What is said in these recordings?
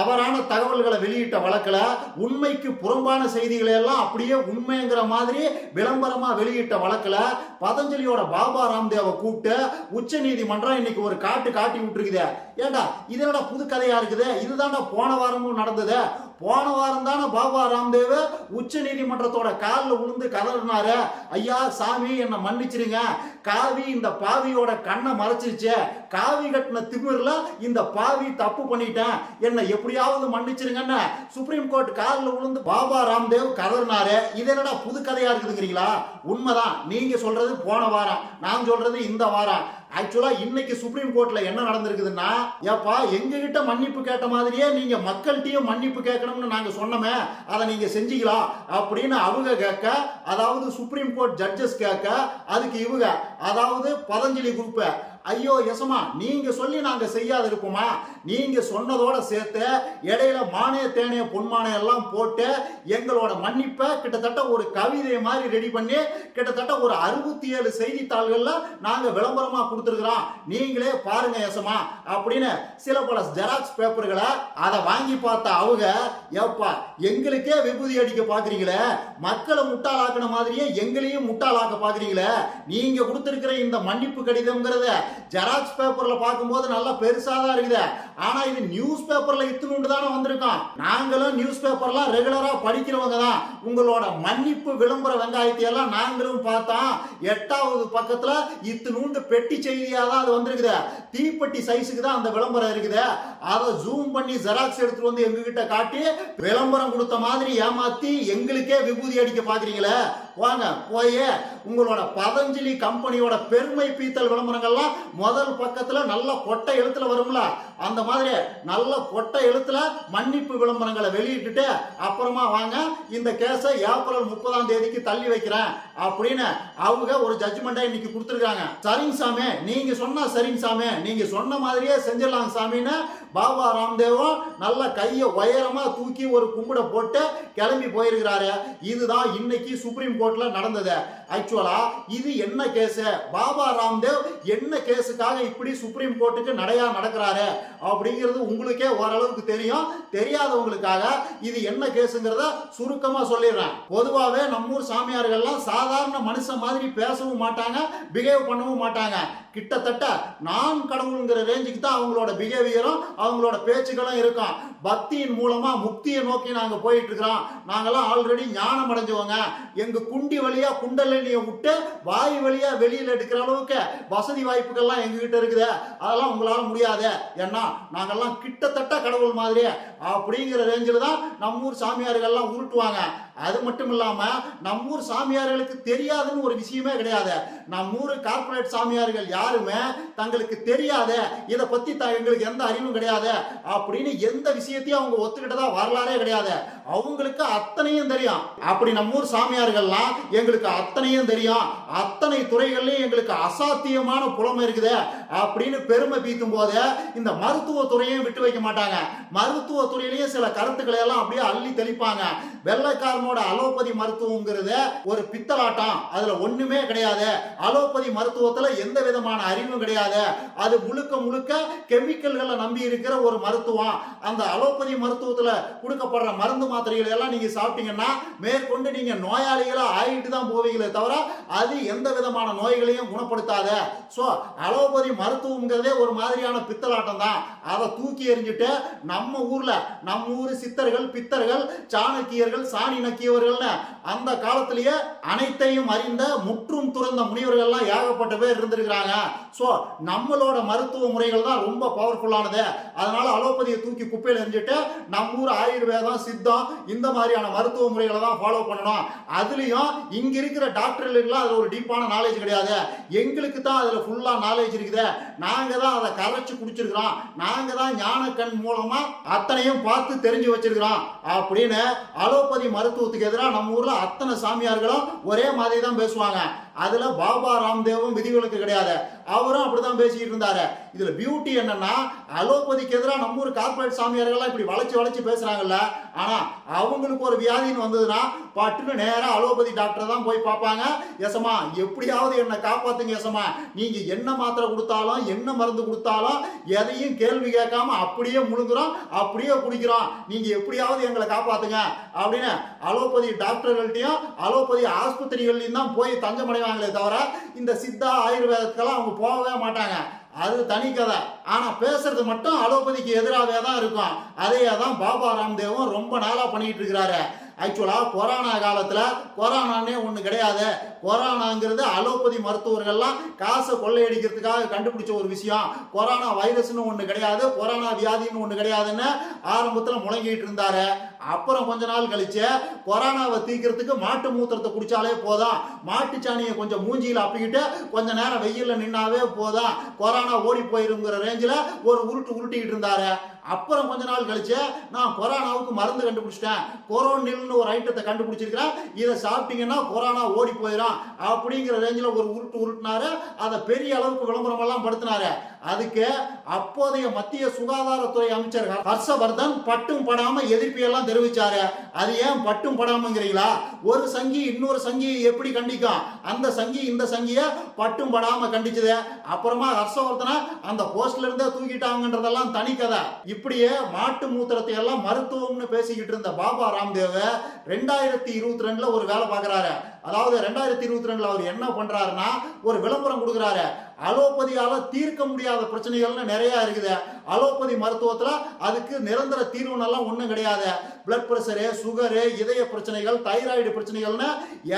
தவறான தகவல்களை வெளியிட்ட வழக்கில் உண்மைக்கு புறம்பான செய்திகளை எல்லாம் அப்படியே உண்மைங்கிற மாதிரி விளம்பரமாக வெளியிட்ட வழக்கில் பதஞ்சலியோட பாபா ராம்தேவை கூப்பிட்டு உச்ச நீதிமன்றம் இன்னைக்கு ஒரு காட்டு காட்டி விட்டுருக்குது. ஏண்டா? இதனோட புது கதையா இருக்குது? இதுதான்டா போன வாரமும் நடந்தது. போன வாரம் தானே பாபா ராம்தேவ் உச்ச நீதிமன்றத்தோட காலில் விழுந்து கதறினாரு. ஐயா சாமி என்னை மன்னிச்சிருங்க. காவி இந்த பாவியோட கண்ணை மறைச்சிருச்சு. காவி கட்டின திமிரில் இந்த பாவி தப்பு பண்ணிட்டேன். என்னை எப்படியாவது மன்னிச்சிருங்கன்னு சுப்ரீம் கோர்ட் காலில் விழுந்து பாபா ராம்தேவ் கதறினாரு. இது என்னடா புது கதையா இருக்குதுங்கிறீங்களா? உண்மைதான். நீங்க சொல்றது போன வாரம். நான் சொல்றது இந்த வாரம். ஆக்சுவலா இன்னைக்கு சுப்ரீம் கோர்ட்ல என்ன நடந்திருக்குதுன்னா ஏப்பா எங்க கிட்ட மன்னிப்பு கேட்ட மாதிரியே நீங்க மக்கள்கிட்டயும் மன்னிப்பு கேட்கணும்னு நாங்க சொன்னோமே அதை நீங்க செஞ்சீங்களா அப்படின்னு அவங்க கேட்க அதாவது சுப்ரீம் கோர்ட் ஜட்ஜஸ் கேட்க அதுக்கு இவங்க அதாவது பதஞ்சலி குரூப்பை ஐயோ யசமா நீங்க சொல்லி நாங்க செய்யாது இருக்குமா? நீங்க சொன்னதோட சேர்த்து இடையில மானே தேனைய பொன்மானை எல்லாம் போட்டு எங்களோட மன்னிப்பை கிட்டத்தட்ட ஒரு கவிதை மாதிரி ரெடி பண்ணி கிட்டத்தட்ட ஒரு அறுபத்தி ஏழு செய்தித்தாள்கள்ல நாங்க விளம்பரமா கொடுத்துருக்குறோம். நீங்களே பாருங்க யசமா அப்படின்னு சில பல ஜெராக்ஸ் பேப்பர்களை அதை வாங்கி பார்த்த அவங்க ஏப்பா எங்களுக்கே விபூதி அடிக்க பாக்குறீங்களே மக்களை முட்டாளாக்குன மாதிரியே எங்களையும் முட்டாளாக்க பாக்குறீங்களே நீங்க கொடுத்துருக்கிற இந்த மன்னிப்பு கடிதம்ங்கிறத ஜெராக்ஸ் பேப்பர்ல பார்க்கும்போது நல்லா பெருசா தான் இருக்குது. ஆனா இது நியூஸ் பேப்பர்ல இத்துணுண்டு தானே வந்திருக்கோம் நாங்களும் நியூஸ் பேப்பர்லாம் ரெகுலரா படிக்கிறவங்க தான். உங்களோட மன்னிப்பு விளம்பர வெங்காயத்தை எல்லாம் நாங்களும் பார்த்தோம் எட்டாவது பக்கத்துல இத்துணுண்டு பெட்டி செய்தியா தான் அது வந்திருக்குது. தீப்பெட்டி சைஸுக்கு தான் அந்த விளம்பரம் இருக்குது. அதை ஜூம் பண்ணி ஜெராக்ஸ் எடுத்துட்டு வந்து எங்ககிட்ட காட்டி விளம்பரம் கொடுத்த மாதிரி ஏமாத்தி எங்களுக்கே விபூதி அடிக்க பாக்குறீங்களே வாங்க போய். உங்களோட பதஞ்சலி கம்பெனியோட பெருமை பீத்தல் விளம்பரங்கள்லாம் முதல் பக்கத்தில் நல்ல கொட்டை எழுத்துல வரும்ல. அந்த மாதிரி நல்ல கொட்டை எழுத்துல மன்னிப்பு விளம்பரங்களை வெளியிட்டுட்டு அப்புறமா வாங்க இந்த கேஸை ஏப்ரல் முப்பதாம் தேதிக்கு தள்ளி வைக்கிறேன் அப்படின்னு அவங்க ஒரு ஜட்ஜ்மெண்ட்டை இன்னைக்கு கொடுத்துருக்காங்க. சரிங்க சாமி நீங்க சொன்னா சரிங்க சாமி நீங்க சொன்ன மாதிரியே செஞ்சிடலாம் சாமின்னு பாபா ராம்தேவும் நல்ல கையை உயரமா தூக்கி ஒரு கும்பிட போட்டு கிளம்பி போயிருக்கிறாரு. இதுதான் இன்னைக்கு சுப்ரீம் கோர்ட்ல நடந்தது. ஆக்சுவலா இது என்ன கேஸ்? பாபா ராம்தேவ் என்ன கேஸுக்காக இப்படி சுப்ரீம் கோர்ட்டுக்கு நடையா நடக்கிறாரு? அப்படிங்கிறது உங்களுக்கே ஓரளவுக்கு தெரியும். தெரியாதவங்களுக்காக இது என்ன கேஸுங்கிறத சுருக்கமா சொல்லிடுறேன். பொதுவாகவே நம்மூர் சாமியார்கள்லாம் சாதாரண மனுஷன் மாதிரி பேசவும் மாட்டாங்க பிஹேவ் பண்ணவும் மாட்டாங்க. கிட்டத்தட்ட நான் கடவுளுங்கிற ரேஞ்சுக்கு தான் அவங்களோட பிஹேவியரும் அவங்களோட பேச்சுகளும் இருக்கும். பக்தியின் மூலமா முக்தியை நோக்கி நாங்க போயிட்டு இருக்கிறோம் நாங்கெல்லாம் ஆல்ரெடி ஞானம் அடைஞ்சவங்க. எங்க குண்டி வழியா குண்டலினியை விட்டு வாய் வழியா வெளியில எடுக்கிற அளவுக்கு வசதி வாய்ப்புகள்லாம் எங்க கிட்ட இருக்குது. அதெல்லாம் உங்களால முடியாது. ஏன்னா நாங்கெல்லாம் கிட்டத்தட்ட கடவுள் மாதிரி அப்படிங்கிற ரேஞ்சில் தான் நம்மூர் சாமியார்கள்லாம் உருட்டுவாங்க. அது மட்டும் இல்லாம நம்மூர் சாமியார்களுக்கு தெரியாதுன்னு ஒரு விஷயமே கிடையாது. நம்மூர் கார்பரேட் சாமியார்கள் யாருமே தங்களுக்கு தெரியாத இதை பத்தி த- எங்களுக்கு எந்த அறிவும் கிடையாது அப்படின்னு எந்த விஷயத்தையும் அவங்க ஒத்துக்கிட்டதா வரலாறே கிடையாது. அவங்களுக்கு அத்தனையும் தெரியும். அப்படி நம்ம ஊர் சாமியார்கள்லாம் எங்களுக்கு அத்தனையும் தெரியும். அத்தனை துறைகள்லயும் எங்களுக்கு அசாத்தியமான புலமை இருக்குது அப்படின்னு பெருமை பீத்தும் போது இந்த மருத்துவ துறையும் விட்டு வைக்க மாட்டாங்க. மருத்துவ துறையிலையும் சில கருத்துக்களை எல்லாம் அப்படியே அள்ளி தெளிப்பாங்க. வெள்ளைக்காரனோட அலோபதி மருத்துவங்கிறத ஒரு பித்தலாட்டம் அதுல ஒண்ணுமே கிடையாது. அலோபதி மருத்துவத்துல எந்த விதமான அறிவும் கிடையாது. அது முழுக்க முழுக்க கெமிக்கல்களை நம்பி இருக்கிற ஒரு மருத்துவம். அந்த அலோபதி மருத்துவத்துல கொடுக்கப்படுற மருந்து மாத்திரைகளை எல்லாம் நீங்க சாப்பிட்டீங்கன்னா மேற்கொண்டு நீங்க நோயாளிகளா ஆகிட்டு தான் போவீங்களே தவிர அது எந்த விதமான நோய்களையும் குணப்படுத்தாத. ஸோ அலோபதி மருத்துவங்கிறதே ஒரு மாதிரியான பித்தலாட்டம் தான். அதை தூக்கி எறிஞ்சிட்டு நம்ம ஊர்ல நம்ம ஊர் சித்தர்கள் பித்தர்கள் சாணக்கியர்கள் சாணி நக்கியவர்கள்னு அந்த காலத்திலேயே அனைத்தையும் அறிந்த முற்றும் துறந்த முனிவர்கள்லாம் ஏகப்பட்ட பேர் இருந்திருக்கிறாங்க. ஸோ நம்மளோட மருத்துவ முறைகள் தான் ரொம்ப பவர்ஃபுல்லானது அதனால அலோபதியை தூக்கி குப்பையில் எரிஞ்சிட்டு நம்ம ஊர் ஆயுர்வேதம் சித்தம் இந்த மாதிரியான மருத்துவ முறைகளை தான் ஃபாலோ பண்ணணும். அதுலேயும் இங்க இருக்கிற டாக்டர்களுக்குலாம் அதில் ஒரு டீப்பான நாலேஜ் கிடையாது. எங்களுக்கு தான் அதில் ஃபுல்லாக நாலேஜ் இருக்குது. நாங்கள் தான் அதை கரைச்சி குடிச்சிருக்கிறோம். நாங்கள் தான் ஞானக்கண் மூலமாக அத்தனையும் பார்த்து தெரிஞ்சு வச்சிருக்கிறோம். அப்படின்னு அலோபதி மருத்துவ மருத்துவத்துக்கு எதிராக நம்ம ஊரில் அத்தனை சாமியார்களும் ஒரே மாதிரி தான் பேசுவாங்க. அதுல பாபா ராம்தேவும் விதிவிலக்கு கிடையாது. அவரும் அப்படிதான் பேசிக்கிட்டு இருந்தாரு. இதுல பியூட்டி என்னன்னா அலோபதிக்கு எதிராக நம்ம ஊர் கார்பரேட் சாமியார்கள்லாம் இப்படி வளைச்சு வளைச்சு பேசுறாங்கல்ல. ஆனா அவங்களுக்கு ஒரு வியாதின்னு வந்ததுன்னா பட்டுன்னு நேரா அலோபதி டாக்டர் தான் போய் பார்ப்பாங்க. எசமா எப்படியாவது என்னை காப்பாத்துங்க எசமா நீங்க என்ன மாத்திரை கொடுத்தாலும் என்ன மருந்து கொடுத்தாலும் எதையும் கேள்வி கேட்காம அப்படியே முழுங்குறோம் அப்படியே குடிக்கிறோம். நீங்க எப்படியாவது எங்களை காப்பாத்துங்க அப்படின்னு அலோபதி டாக்டர்கள்ட்டையும் அலோபதி ஆஸ்பத்திரிகள்லையும் தான் போய் தஞ்சமடை அடைவாங்களே தவிர இந்த சித்தா ஆயுர்வேதத்துக்கெல்லாம் அவங்க போகவே மாட்டாங்க. அது தனி கதை. ஆனால் பேசுறது மட்டும் அலோபதிக்கு எதிராகவே தான் இருக்கும். அதையே தான் பாபா ராம்தேவும் ரொம்ப நாளாக பண்ணிட்டு இருக்கிறாரு. ஆக்சுவலாக கொரோனா காலத்தில் கொரோனானே ஒன்று கிடையாது. கொரோனாங்கிறது அலோபதி மருத்துவர்கள்லாம் காசை கொள்ளையடிக்கிறதுக்காக கண்டுபிடிச்ச ஒரு விஷயம். கொரோனா வைரஸ்னு ஒன்று கிடையாது கொரோனா வியாதின்னு ஒன்று கிடையாதுன்னு ஆரம்பத்தில் முழங்கிட்டு இருந்தாரு. அப்புறம் கொஞ்ச நாள் கழிச்சு கொரோனாவை தீக்கிறதுக்கு மாட்டு மூத்திரத்தை குடிச்சாலே போதும். மாட்டு சாணியை கொஞ்சம் மூஞ்சியில் அப்பிக்கிட்டு கொஞ்ச நேரம் வெயிலில் நின்னாவே போதும். கொரோனா ஓடி போயிருங்கிற ரேஞ்சில் ஒரு உருட்டு உருட்டிக்கிட்டு இருந்தாரு. அப்புறம் கொஞ்ச நாள் கழிச்சு நான் கொரோனாவுக்கு மருந்து கண்டுபிடிச்சிட்டேன். கொரோனில்னு ஒரு ஐட்டத்தை கண்டுபிடிச்சிருக்கிறேன். இதை சாப்பிட்டீங்கன்னா கொரோனா ஓடி போயிடும் அப்படிங்கிற ரேஞ்சில் ஒரு உருட்டு உருட்டினாரு. அதை பெரிய அளவுக்கு விளம்பரமெல்லாம் படுத்தினாரு. அதுக்கு அப்போதைய மத்திய சுகாதாரத்துறை அமைச்சர் ஹர்ஷவர்தன் பட்டும் படாம எதிர்ப்பையெல்லாம் தெரிவிச்சாரு. அது ஏன் பட்டும் படாமங்கிறீங்களா? ஒரு சங்கி இன்னொரு சங்கியை எப்படி கண்டிக்கும்? அந்த சங்கி இந்த சங்கிய பட்டும் படாம கண்டிச்சது. அப்புறமா ஹர்ஷவர்தனை அந்த போஸ்ட்ல இருந்தே தூக்கிட்டாங்கன்றதெல்லாம் தனி கதை. இப்படியே மாட்டு மூத்திரத்தை எல்லாம் மருத்துவம்னு பேசிக்கிட்டு இருந்த பாபா ராம்தேவ் ரெண்டாயிரத்தி இருபத்தி ரெண்டுல ஒரு வேலை பார்க்குறாரு. அதாவது ரெண்டாயிரத்தி இருபத்தி ரெண்டுல அவர் என்ன பண்றாருன்னா ஒரு விளம்பரம் கொடுக்குறாரு. அலோபதியால தீர்க்க முடியாத பிரச்சனைகள்னு நிறைய இருக்குது. அலோபதி மருத்துவத்தில் அதுக்கு நிரந்தர தீர்வுனெல்லாம் ஒன்றும் கிடையாது. பிளட் ப்ரெஷரு சுகரு இதய பிரச்சனைகள் தைராய்டு பிரச்சனைகள்னு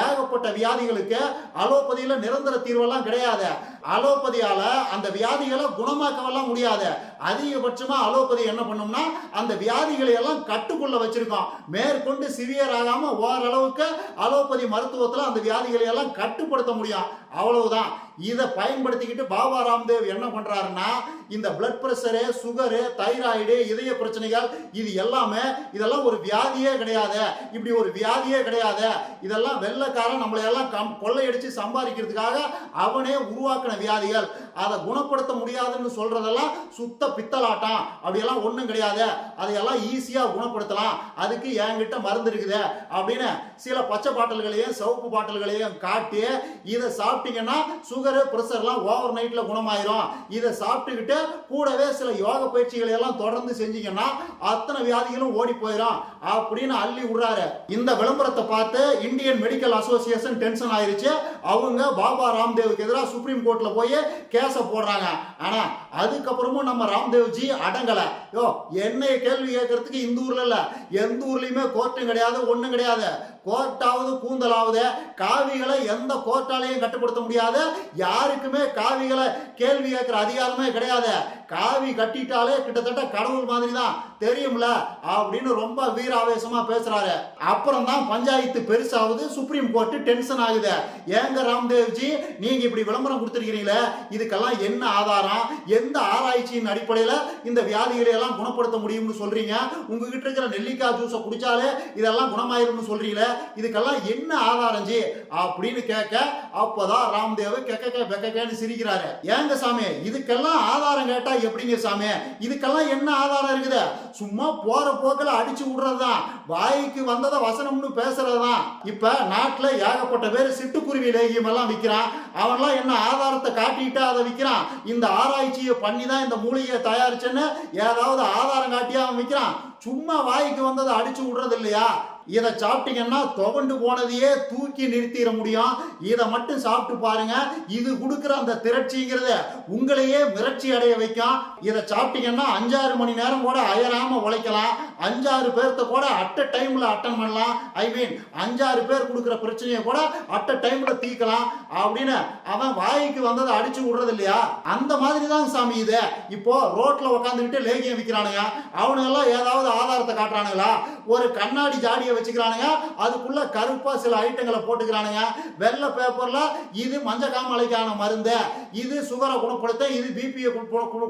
ஏகப்பட்ட வியாதிகளுக்கு அலோபதியில் நிரந்தர தீர்வெல்லாம் கிடையாது. அலோபதியால் அந்த வியாதிகளை குணமாக்கவெல்லாம் முடியாது. அதிகபட்சமாக அலோபதி என்ன பண்ணோம்னா அந்த வியாதிகளை எல்லாம் கட்டுக்குள்ள வச்சிருக்கோம். மேற்கொண்டு சிவியர் ஆகாமல் ஓரளவுக்கு அலோபதி மருத்துவத்தில் அந்த வியாதிகளை எல்லாம் கட்டுப்படுத்த முடியும். அவ்வளவுதான். இதை பயன்படுத்திக்கிட்டு பாபா ராம்தேவ் என்ன பண்றாருன்னா இந்த பிளட் பிரஷரு சுகரு தைராய்டு இதய பிரச்சனைகள் இது எல்லாமே இதெல்லாம் ஒரு வியாதியே கிடையாது. இப்படி ஒரு வியாதியே கிடையாது. இதெல்லாம் வெள்ளைக்காரன் நம்மளையெல்லாம் கம் கொள்ளையடிச்சு சம்பாதிக்கிறதுக்காக அவனே உருவாக்கின வியாதிகள். அதை குணப்படுத்த முடியாதுன்னு சொல்றதெல்லாம் சுத்த பித்தலாட்டம். அப்படியெல்லாம் ஒன்றும் கிடையாது. அதையெல்லாம் ஈஸியாக குணப்படுத்தலாம். அதுக்கு என்கிட்ட மருந்து இருக்குது அப்படின்னு சில பச்சை பாட்டில்களையும் சிவப்பு பாட்டில்களையும் காட்டி இதை சாப்பிட்டீங்கன்னா சுகரு ப்ரெஷர்லாம் ஓவர் நைட்டில் குணமாயிரும். இதை சாப்பிட்டுக்கிட்டு கூடவே சில யோக பயிற்சிகளை எல்லாம் தொடர்ந்து செஞ்சீங்கன்னா அத்தனை வியாதிகளும் ஓடி போயிடும் அப்படின்னு அள்ளி விடுறாரு. இந்த விளம்பரத்தை பார்த்து இந்தியன் மெடிக்கல் அசோசியேஷன் டென்ஷன் ஆயிருச்சு. அவங்க பாபா ராம்தேவுக்கு எதிராக சுப்ரீம் கோர்ட்டில் போய் கேஸை போடுறாங்க. ஆனால் அதுக்கப்புறமும் நம்ம ராம்தேவ் ஜி அடங்கல. யோ என்னை கேள்வி கேட்கறதுக்கு இந்த ஊரில் இல்லை. எந்த ஊர்லேயுமே கோர்ட்டும் கிடையாது ஒன்றும் கிடையாது. கோர்ட்டாவது கூந்தலாவது காவிகளை எந்த கோர்ட்டாலையும் கட்டுப்படுத்த முடியாது. யாருக்குமே காவிகளை கேள்வி கேட்கிற அதிகாரமே கிடையாது. காவி கட்டிட்டாலே கிட்டத்தட்ட கடவுள் மாதிரி தான் தெரியும்ல? அப்படின்னு ரொம்ப வீர ஆவேசமா பேசுறாரு. அப்புறம் தான் பஞ்சாயத்து பெருசாவது சுப்ரீம் கோர்ட் டென்ஷன் ஆகுது. ஏங்க ராம்தேவ் ஜி நீங்க இப்படி விளம்பரம் கொடுத்துருக்கிறீங்களே இதுக்கெல்லாம் என்ன ஆதாரம்? எந்த ஆராய்ச்சியின் அடிப்படையில் இந்த வியாதிகளை எல்லாம் குணப்படுத்த முடியும்னு சொல்றீங்க? உங்ககிட்ட இருக்கிற நெல்லிக்காய் ஜூஸை குடிச்சாலே இதெல்லாம் குணமாயிரும்னு சொல்றீங்களே இதுக்கெல்லாம் என்ன ஆதாரம் ஜி? அப்படின்னு கேட்க அப்போதான் ராம்தேவ் கெக்க பெக்கன்னு சிரிக்கிறாரு. ஏங்க சாமி இதுக்கெல்லாம் ஆதாரம் கேட்டா எப்படிங்க சாமி? இதுக்கெல்லாம் என்ன ஆதாரம் இருக்குது? சும்மா போற போக்கில் அடிச்சு விடுறதா? வாய்க்கு வந்ததை வசனம்னு பேசுறதா? இப்ப நாட்டில் ஏகப்பட்ட பேர் சிட்டுக்குருவி லேகியம் எல்லாம் விற்கிறான் அவன்லாம் என்ன ஆதாரத்தை காட்டிட்டு அதை விற்கிறான் இந்த ஆராய்ச்சியை பண்ணி தான் இந்த மூலிகையை தயாரிச்சேன்னு ஏதாவது ஆதாரம் காட்டியா அவன் விற்கிறான் சும்மா வாய்க்கு வந்ததை அடிச்சு விடுறது இல்லையா? இதை சாப்பிட்டீங்கன்னா துவண்டு போனதையே தூக்கி நிறுத்திட முடியும். இதை மட்டும் சாப்பிட்டு பாருங்க. இது கொடுக்குற அந்த திரட்சிங்கிறத உங்களையே மிரட்சி அடைய வைக்கும். இதை சாப்பிட்டீங்கன்னா அஞ்சாறு மணி நேரம் கூட அயராம உழைக்கலாம். அஞ்சாறு பேர்த்த கூட அட்ட டைம்ல அட்டன் பண்ணலாம். ஐ மீன் அஞ்சாறு பேர் கொடுக்குற பிரச்சனையை கூட அட்ட டைம்ல தீக்கலாம் அப்படின்னு அவன் வாய்க்கு வந்ததை அடிச்சு விடுறது இல்லையா? அந்த மாதிரி தான் சாமி இது. இப்போ ரோட்ல உட்காந்துக்கிட்டு லேகியம் விற்கிறானுங்க அவனுங்கெல்லாம் ஏதாவது ஆதாரத்தை காட்டுறானுங்களா? ஒரு கண்ணாடி ஜாடியை வச்சுக்கிறானுங்க. அதுக்குள்ள கருப்பா சில ஐட்டங்களை போட்டுக்கிறானுங்க. வெள்ளை பேப்பர்ல இது மஞ்ச காமலைக்கான மருந்து. இது சுகரை குணப்படுத்த இது பிபியை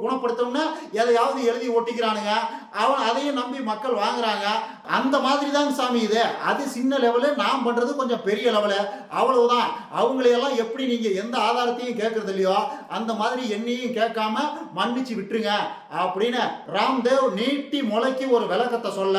குணப்படுத்தணும்னு எதையாவது எழுதி ஒட்டிக்கிறானுங்க. அவன் அதையும் நம்பி மக்கள் வாங்குறாங்க. அந்த மாதிரி தான் சாமி இது. அது சின்ன லெவலு நாம் பண்றது கொஞ்சம் பெரிய லெவலு அவ்வளவுதான். அவங்களையெல்லாம் எப்படி நீங்க எந்த ஆதாரத்தையும் கேட்கறது இல்லையோ அந்த மாதிரி என்னையும் கேட்காம மன்னிச்சு விட்டுருங்க. அப்படின்னு ராம்தேவ் நீட்டி முளைக்கு ஒரு விளக்கத்தை சொல்ல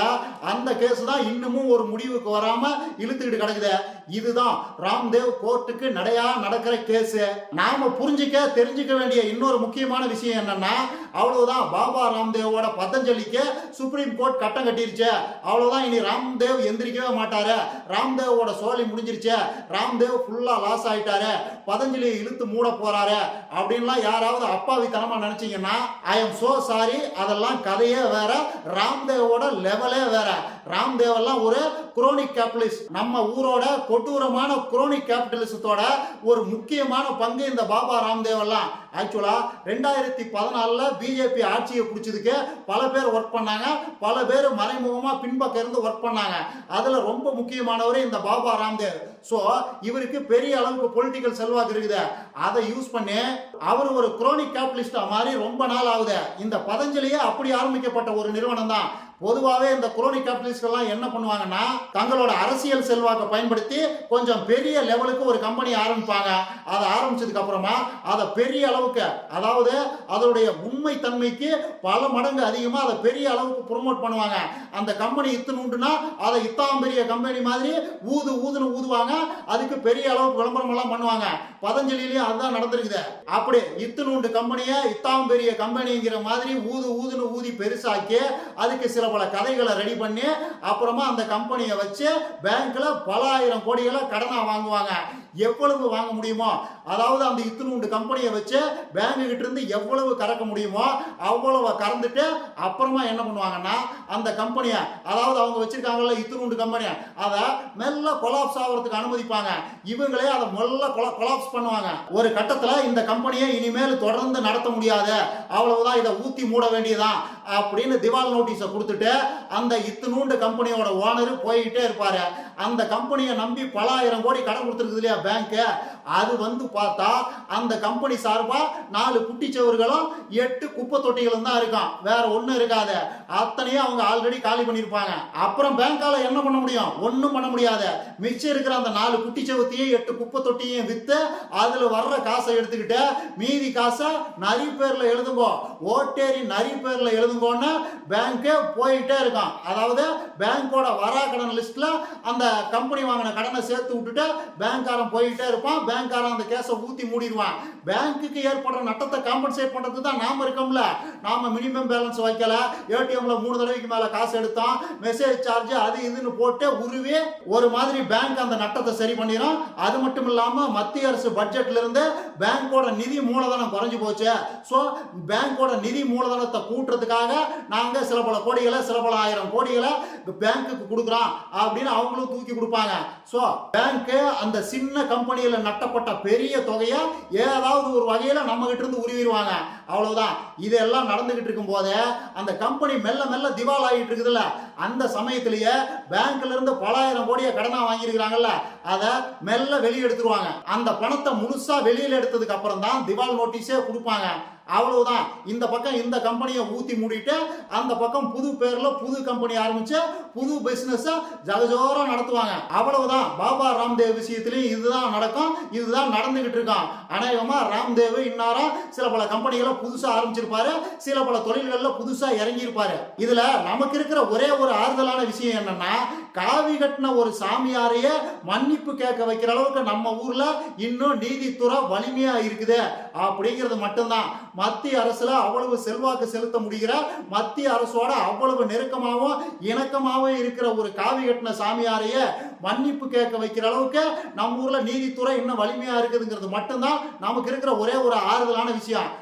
அந்த கேஸ் தான் இன்னமும் ஒரு முடிவுக்கு வராம இழுத்துக்கிட்டு கிடக்குது. இதுதான் ராம்தேவ் கோர்ட்டுக்கு நடையா நடக்கிற கேஸ். நாம புரிஞ்சிக்க தெரிஞ்சுக்க வேண்டிய இன்னொரு முக்கியமான விஷயம் என்னன்னா அவ்வளவுதான் பாபா ராம்தேவோட பதஞ்சலிக்கு சுப்ரீம் கோர்ட் கட்டம் கட்டிருச்சு. அவ்வளவுதான் இனி ராம்தேவ் எந்திரிக்கவே மாட்டாரு. ராம்தேவோட சோழி முடிஞ்சிருச்சு. ராம்தேவ் ஃபுல்லா லாஸ் ஆயிட்டாரு. பதஞ்சலியை இழுத்து மூட போறாரு. அப்படின்லாம் யாராவது அப்பாவித்தனமா நினைச்சீங்கன்னா ஐ எம் சோ சாரி அதெல்லாம் கதையே வேற. ராம்தேவோட லெவலே வேற. ராம்தேவ் எல்லாம் ஒரு குரோனிக் கேபிட்டலிஸ்ட். நம்ம ஊரோட கொடூரமான குரோனிக் கேபிட்டலிசத்தோட ஒரு முக்கியமான பங்கு இந்த பாபா ராம்தேவ் எல்லாம் ஆக்சுவலா ரெண்டாயிரத்தி பதினாலுல பிஜேபி ஆட்சியை பிடிச்சதுக்கு பல பேர் ஒர்க் பண்ணாங்க. பல பேர் மறைமுகமா பின்பக்கம் இருந்து ஒர்க் பண்ணாங்க. அதுல ரொம்ப முக்கியமானவர் இந்த பாபா ராம்தேவ். ஸோ இவருக்கு பெரிய அளவுக்கு பொலிட்டிக்கல் செல்வாக்கு இருக்குது. அதை யூஸ் பண்ணி அவர் ஒரு குரோனிக் கேபிட்டலிஸ்டா மாதிரி ரொம்ப நாள் ஆகுது. இந்த பதஞ்சலியே அப்படி ஆரம்பிக்கப்பட்ட ஒரு நிறுவனம் தான் பொதுவாகவே இந்த குரோனி கேபிட்டலிஸ்ட்கள்லாம் என்ன பண்ணுவாங்கன்னா தங்களோட அரசியல் செல்வாக்கை பயன்படுத்தி கொஞ்சம் பெரிய லெவலுக்கு ஒரு கம்பெனி ஆரம்பிப்பாங்க. அதை ஆரம்பிச்சதுக்கு அப்புறமா அதை பெரிய அளவுக்கு அதாவது அதோடைய உண்மை தன்மைக்கு பல மடங்கு அதிகமாக அதை பெரிய அளவுக்கு ப்ரொமோட் பண்ணுவாங்க. அந்த கம்பெனி இத்தனை உண்டுனா அதை இத்தாம் பெரிய கம்பெனி மாதிரி ஊது ஊதுன்னு ஊதுவாங்க. அதுக்கு பெரிய அளவுக்கு விளம்பரம் எல்லாம் பண்ணுவாங்க. பதஞ்சலிலையும் அதுதான் நடந்திருக்குது. அப்படி இத்தனூண்டு கம்பெனியை இத்தாம் பெரிய கம்பெனிங்கிற மாதிரி ஊது ஊதுன்னு ஊதி பெருசாக்கி அதுக்கு சில பல கதைகளை ரெடி பண்ணி அப்புறமா அந்த கம்பெனியை வச்சு பேங்க்ல பல ஆயிரம் கோடிகளை கடனாக வாங்குவாங்க. எவ்வளவு வாங்க முடியுமோ அதாவது அந்த இத்தினூண்டு கம்பெனியை வச்சு பேங்க் கிட்ட இருந்து எவ்வளவு கறக்க முடியுமோ அவ்வளவு கறந்துட்டு அப்புறமா என்ன பண்ணுவாங்கன்னா அந்த கம்பெனியை அதாவது அவங்க வச்சிருக்காங்கல்ல இத்தினூண்டு கம்பெனியை அதை மெல்ல கொலாப்ஸ் ஆகிறதுக்கு அனுமதிப்பாங்க. இவங்களே அதை மெல்ல கொலாப்ஸ் பண்ணுவாங்க. ஒரு கட்டத்தில் இந்த கம்பெனியை இனிமேல் தொடர்ந்து நடத்த முடியாது. அவ்வளவுதான் இதை ஊத்தி மூட வேண்டியதான் அப்படின்னு திவால் நோட்டீஸை கொடுத்துட்டு அந்த இத்தினூண்டு கம்பெனியோட ஓனர் போய்கிட்டே இருப்பாரு. அந்த கம்பெனியை நம்பி பல ஆயிரம் கோடி கடன் கொடுத்துருக்குது இல்லையா பேங்க்கு அது வந்து பார்த்தா அந்த கம்பெனி சார்பாக நாலு குட்டிச்சவர்களும் எட்டு குப்பை தொட்டிகளும் தான் இருக்கும் வேற ஒன்றும் இருக்காது. அத்தனையும் அவங்க ஆல்ரெடி காலி பண்ணியிருப்பாங்க. அப்புறம் பேங்கால் என்ன பண்ண முடியும்? ஒன்றும் பண்ண முடியாது. மிச்சம் இருக்கிற அந்த நாலு குட்டிச்சவத்தையும் எட்டு குப்பை தொட்டியையும் விற்று அதில் வர்ற காசை எடுத்துக்கிட்டு மீதி காசை நரி பேரில் எழுதுங்கோ. ஓட்டேரி நரி பேரில் எழுதுங்கோன்னு பேங்க்கே போயிட்டே இருக்கான். அதாவது பேங்கோட வரா கடன் லிஸ்ட்டில் அந்த கம்பெனி வாங்கின கடனை சேர்த்து விட்டுட்டு பேங்க்காரன் போயிட்டே இருப்பான். பேங்க்காரன் அந்த கேஸை ஊற்றி மூடிடுவான். பேங்க்குக்கு ஏற்படுற நட்டத்தை காம்பன்சேட் பண்ணுறது தான் நாம இருக்கோம்ல. நாம மினிமம் பேலன்ஸ் வைக்கல. ஏடிஎம்ல மூணு தடவைக்கு மேலே காசு எடுத்தோம் மெசேஜ் சார்ஜ் அது இதுன்னு போட்டு உருவி ஒரு மாதிரி பேங்க் அந்த நட்டத்தை சரி பண்ணிடும். அது மட்டும் இல்லாமல் மத்திய அரசு பட்ஜெட்ல இருந்து பேங்கோட நிதி மூலதனம் குறைஞ்சு போச்சு. ஸோ பேங்கோட நிதி மூலதனத்தை கூட்டுறதுக்காக நாங்கள் சில பல கோடிகளை சில பல ஆயிரம் கோடிகளை பேங்க்குக்கு கொடுக்குறோம் அப்படின்னு அவங்களும் தூக்கி கொடுப்பாங்க. ஸோ பேங்க்கு அந்த சின்ன கம்பெனியில் நட்ட நட்டப்பட்ட பெரிய தொகையை ஏதாவது ஒரு வகையில் நம்ம கிட்ட இருந்து உருவிடுவாங்க. அவ்வளவுதான். இதெல்லாம் நடந்துகிட்டு இருக்கும் போதே அந்த கம்பெனி மெல்ல மெல்ல திவால் ஆகிட்டு இருக்குதுல்ல. அந்த சமயத்திலேயே பேங்க்ல இருந்து பலாயிரம் கோடியை கடனா வாங்கியிருக்கிறாங்கல்ல. அதை மெல்ல வெளியே எடுத்துருவாங்க. அந்த பணத்தை முழுசா வெளியில எடுத்ததுக்கு அப்புறம் தான் திவால் நோட்டீஸே கொடுப்பாங்க. அவ்வளவுதான். இந்த பக்கம் இந்த கம்பெனியை ஊத்தி மூடிட்டு அந்த பக்கம் புது பேர்ல புது கம்பெனி ஆரம்பிச்சு புது பிசினஸ் ஜகஜோரம் நடத்துவாங்க. அவ்வளவுதான். பாபா ராம்தேவ் விஷயத்திலையும் இதுதான் நடக்கும். இதுதான் நடந்துகிட்டு இருக்கான் அநேகமா ராம்தேவ் இன்னாரா சில பல கம்பெனிகளை புதுசா ஆரம்பிச்சிருப்பாரு. சில பல தொழில்களில் புதுசாக இறங்கியிருப்பாரு. இதுல நமக்கு இருக்கிற ஒரே ஒரு ஆறுதலான விஷயம் என்னன்னா காவி கட்டின ஒரு சாமியாரையே மன்னிப்பு கேட்க வைக்கிற அளவுக்கு நம்ம ஊர்ல இன்னும் நீதித்துறை வலிமையா இருக்குது. அப்படிங்கிறது மட்டும்தான். மத்திய அரசுல அவ்வளவு செல்வாக்கு செலுத்த முடிகிற மத்திய அரசோட அவ்வளவு நெருக்கமாகவும் இணக்கமாகவும் இருக்கிற ஒரு காவி கட்டின சாமியாரையே மன்னிப்பு கேட்க வைக்கிற அளவுக்கு நம்ம ஊர்ல நீதித்துறை இன்னும் வலிமையா இருக்குதுங்கிறது மட்டும்தான் நமக்கு இருக்கிற ஒரே ஒரு ஆறுதலான விஷயம்.